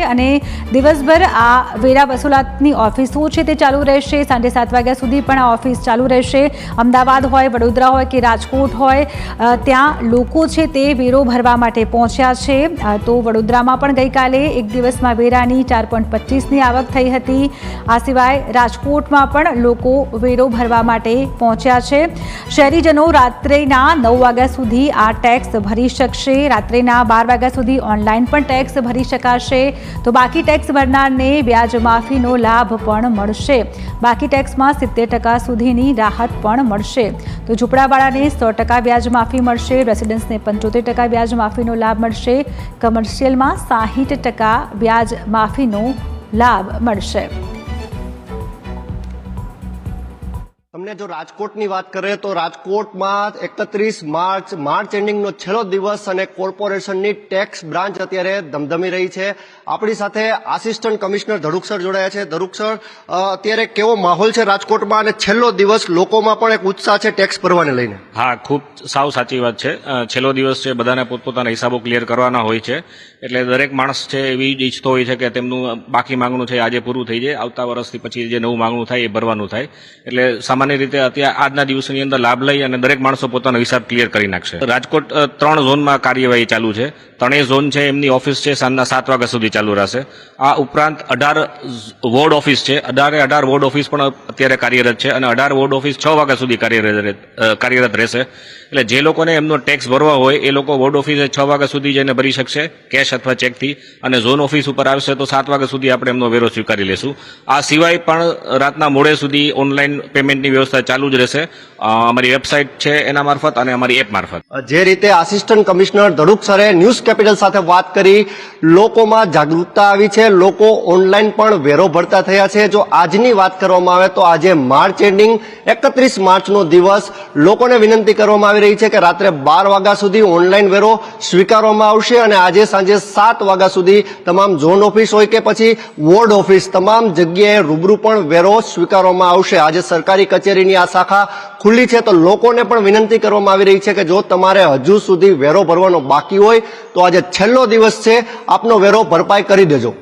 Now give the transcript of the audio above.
અને દિવસભર આ વેરા વસૂલાતની ઓફિસો છે તે ચાલુ રહેશે? સાંજે સાત વાગ્યા સુધી પણ આ ઓફિસ ચાલુ રહેશે. અમદાવાદ હોય, વડોદરા હોય કે રાજકોટ હોય ત્યાં લોકો છે તે વેરો ભરવા માટે પહોંચ્યા છે. તો વડોદરામાં પણ ગઈકાલે એક દિવસમાં વેરાની ચાર પોઈન્ટ પચીસની આવક થઈ હતી. આ સિવાય રાજકોટમાં પણ લોકો વેરો ભરવા માટે પહોંચ્યા છે. શહેરીજનો રાત્રેના નવ વાગ્યા સુધી આ ટેક્સ ભરી શકશે. રાત્રેના બાર વાગ્યા સુધી ઓનલાઈન પણ ટેક્સ ભરી શકાશે. તો બાકી ટેક્સ ભરનારને વ્યાજ માફીનો લાભ પણ મળશે. બાકી ટેક્સમાં સિત્તેર ટકા સુધીની રાહત પણ મળશે. તો ઝૂંપડાવાળાને સો ટકા વ્યાજ માફી મળશે રેસિડન્સને પંચોતેર ટકા વ્યાજ માફીનો લાભ મળશે કમર્શિયલમાં સાહીઠ ટકા વ્યાજ માફીનો લાભ મળશે. તમને જો રાજકોટની વાત કરીએ તો રાજકોટમાં એકત્રીસ માર્ચ માર્ચ એન્ડિંગનો છેલ્લો દિવસ અને કોર્પોરેશનની ટેક્સ બ્રાન્ચ અત્યારે ધમધમી રહી છે. આપણી સાથે આસિસ્ટન્ટ કમિશનર ધડુક સર જોડાયા છે. ધડુક સર અત્યારે કેવો માહોલ છે રાજકોટમાં અને છેલ્લો દિવસ લોકોમાં પણ એક ઉત્સાહ છે ટેક્સ ભરવાને લઈને? હા, ખૂબ સાવ સાચી વાત છે. છેલ્લો દિવસ છે, બધાને પોતપોતાના હિસાબો ક્લિયર કરવાના હોય છે. એટલે દરેક માણસ છે એવી જ ઈચ્છતો હોય છે કે તેમનું બાકી માંગણું છે આજે પૂરું થઈ જાય. આવતા વર્ષથી પછી જે નવું માંગણું થાય એ ભરવાનું થાય. એટલે સામાન્ય રીતે અત્યારે આજના દિવસની અંદર લાભ લઈ અને દરેક માણસો પોતાનો હિસાબ ક્લિયર કરી નાખશે. રાજકોટ ત્રણ ઝોનમાં કાર્યવાહી ચાલુ છે. ત્રણેય ઝોન છે, એમની ઓફિસ છે, સાંજના સાત વાગ્યા સુધી ચાલુ રહેશે. આ ઉપરાંત અઢાર વોર્ડ ઓફિસ છે. અઢારે અઢાર વોર્ડ ઓફિસ પણ અત્યારે કાર્યરત છે અને અઢાર વોર્ડ ઓફિસ છ વાગ્યા સુધી કાર્યરત કાર્યરત રહેશે. એટલે જે લોકોને એમનો ટેક્સ ભરવા હોય, એ લોકો વોર્ડ ઓફિસે છ વાગ્યા સુધી જઈને ભરી શકશે કેશ અથવા ચેકથી અને ઝોન ઓફિસ ઉપર આવશે તો સાત વાગ્યા સુધી આપણે એમનો વેરો સ્વીકારી લેશું. આ સિવાય પણ રાતના મોડે સુધી ઓનલાઈન પેમેન્ટની વ્યવસ્થા ચાલુ જ રહેશે. અમારી વેબસાઇટ છે એના મારફત અને અમારી એપ મારફત. જે રીતે આસિસ્ટન્ટ કમિશનર ધડુક સરે ન્યૂઝ કેપિટલ સાથે વાત કરી, લોકોમાં જાગૃતતા આવી છે, લોકો ઓનલાઈન પણ વેરો ભરતા થયા છે. જો આજની વાત કરવામાં આવે તો આજે માર્ચ એન્ડિંગ, એકત્રીસ માર્ચનો દિવસ, લોકોને વિનંતી કરવામાં આવી રહી છે કે રાત્રે બાર વાગ્યા સુધી ઓનલાઈન વેરો સ્વીકારવામાં આવશે અને આજે સાંજે સાત વાગ્યા સુધી તમામ ઝોન ઓફિસ હોય કે પછી વોર્ડ ઓફિસ, તમામ જગ્યાએ રૂબરૂ પણ વેરો સ્વીકારવામાં આવશે. આજે સરકારી કચેરીની આ શાખા ખુલ્લી છે તો લોકોને પણ વિનંતી કરવામાં આવી રહી છે કે જો તમારે હજુ સુધી વેરો ભરવાનો બાકી હોય તો આજે છેલ્લો દિવસ છે. આપનો વેરો ભરપાઈ કરી દેજો.